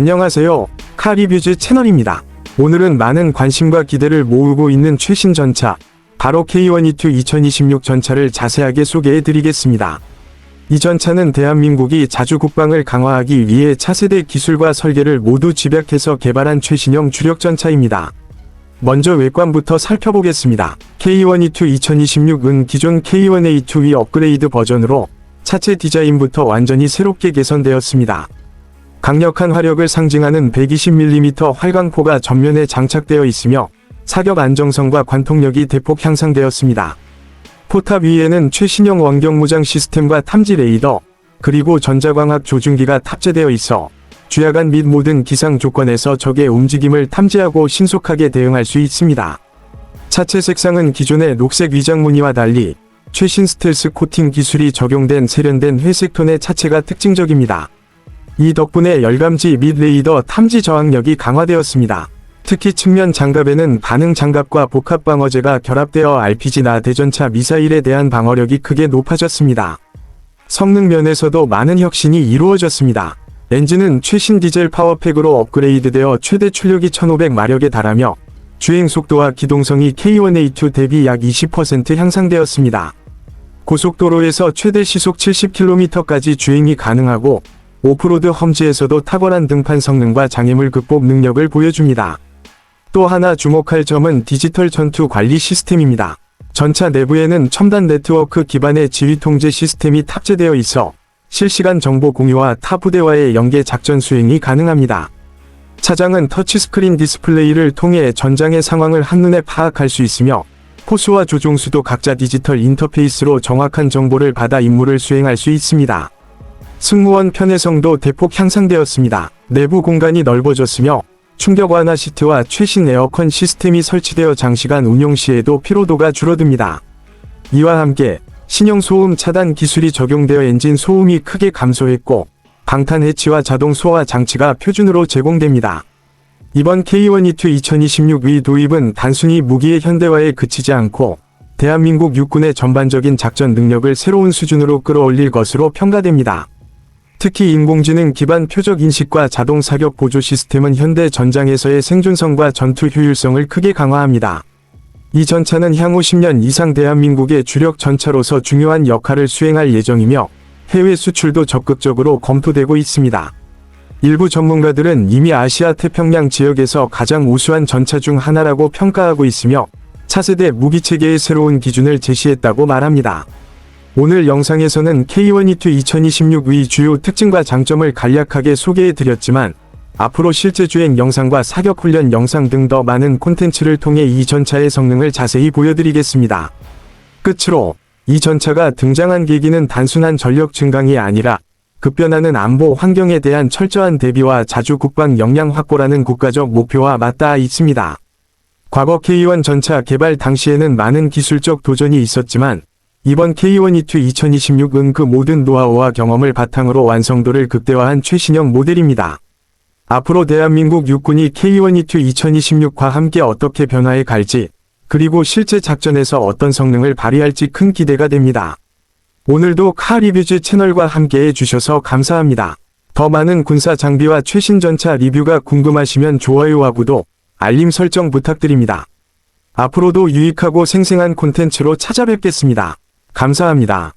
안녕하세요. 카리뷰즈 채널입니다. 오늘은 많은 관심과 기대를 모으고 있는 최신 전차, 바로 K122 2026 전차를 자세하게 소개해 드리겠습니다. 이 전차는 대한민국이 자주 국방을 강화하기 위해 차세대 기술과 설계를 모두 집약해서 개발한 최신형 주력 전차입니다. 먼저 외관부터 살펴보겠습니다. K122 2026은 기존 K1A2의 업그레이드 버전으로 차체 디자인부터 완전히 새롭게 개선되었습니다. 강력한 화력을 상징하는 120mm 활강포가 전면에 장착되어 있으며 사격 안정성과 관통력이 대폭 향상되었습니다. 포탑 위에는 최신형 원격 무장 시스템과 탐지 레이더, 그리고 전자광학 조준기가 탑재되어 있어 주야간 및 모든 기상 조건에서 적의 움직임을 탐지하고 신속하게 대응할 수 있습니다. 차체 색상은 기존의 녹색 위장 무늬와 달리 최신 스텔스 코팅 기술이 적용된 세련된 회색 톤의 차체가 특징적입니다. 이 덕분에 열감지 및 레이더 탐지 저항력이 강화되었습니다. 특히 측면 장갑에는 반응 장갑과 복합 방어제가 결합되어 RPG나 대전차 미사일에 대한 방어력이 크게 높아졌습니다. 성능 면에서도 많은 혁신이 이루어졌습니다. 엔진은 최신 디젤 파워팩으로 업그레이드되어 최대 출력이 1500마력에 달하며 주행 속도와 기동성이 K1A2 대비 약 20% 향상되었습니다. 고속도로에서 최대 시속 70km까지 주행이 가능하고 오프로드 험지에서도 탁월한 등판 성능과 장애물 극복 능력을 보여줍니다. 또 하나 주목할 점은 디지털 전투 관리 시스템입니다. 전차 내부에는 첨단 네트워크 기반의 지휘 통제 시스템이 탑재되어 있어 실시간 정보 공유와 타 부대와의 연계 작전 수행이 가능합니다. 차장은 터치스크린 디스플레이를 통해 전장의 상황을 한눈에 파악할 수 있으며 포수와 조종수도 각자 디지털 인터페이스로 정확한 정보를 받아 임무를 수행할 수 있습니다. 승무원 편의성도 대폭 향상되었습니다. 내부 공간이 넓어졌으며 충격 완화 시트와 최신 에어컨 시스템이 설치되어 장시간 운용 시에도 피로도가 줄어듭니다. 이와 함께 신형 소음 차단 기술이 적용되어 엔진 소음이 크게 감소했고 방탄 해치와 자동 소화 장치가 표준으로 제공됩니다. 이번 K122 2026의 도입은 단순히 무기의 현대화에 그치지 않고 대한민국 육군의 전반적인 작전 능력을 새로운 수준으로 끌어올릴 것으로 평가됩니다. 특히 인공지능 기반 표적 인식과 자동 사격 보조 시스템은 현대 전장에서의 생존성과 전투 효율성을 크게 강화합니다. 이 전차는 향후 10년 이상 대한민국의 주력 전차로서 중요한 역할을 수행할 예정이며 해외 수출도 적극적으로 검토되고 있습니다. 일부 전문가들은 이미 아시아 태평양 지역에서 가장 우수한 전차 중 하나라고 평가하고 있으며 차세대 무기체계의 새로운 기준을 제시했다고 말합니다. 오늘 영상에서는 K122 2026의 주요 특징과 장점을 간략하게 소개해 드렸지만 앞으로 실제 주행 영상과 사격 훈련 영상 등 더 많은 콘텐츠를 통해 이 전차의 성능을 자세히 보여드리겠습니다. 끝으로 이 전차가 등장한 계기는 단순한 전력 증강이 아니라 급변하는 안보 환경에 대한 철저한 대비와 자주 국방 역량 확보라는 국가적 목표와 맞닿아 있습니다. 과거 K1 전차 개발 당시에는 많은 기술적 도전이 있었지만 이번 K122 2026은 그 모든 노하우와 경험을 바탕으로 완성도를 극대화한 최신형 모델입니다. 앞으로 대한민국 육군이 K122 2026과 함께 어떻게 변화해 갈지, 그리고 실제 작전에서 어떤 성능을 발휘할지 큰 기대가 됩니다. 오늘도 카리뷰즈 채널과 함께 해 주셔서 감사합니다. 더 많은 군사 장비와 최신 전차 리뷰가 궁금하시면 좋아요와 구독, 알림 설정 부탁드립니다. 앞으로도 유익하고 생생한 콘텐츠로 찾아뵙겠습니다. 감사합니다.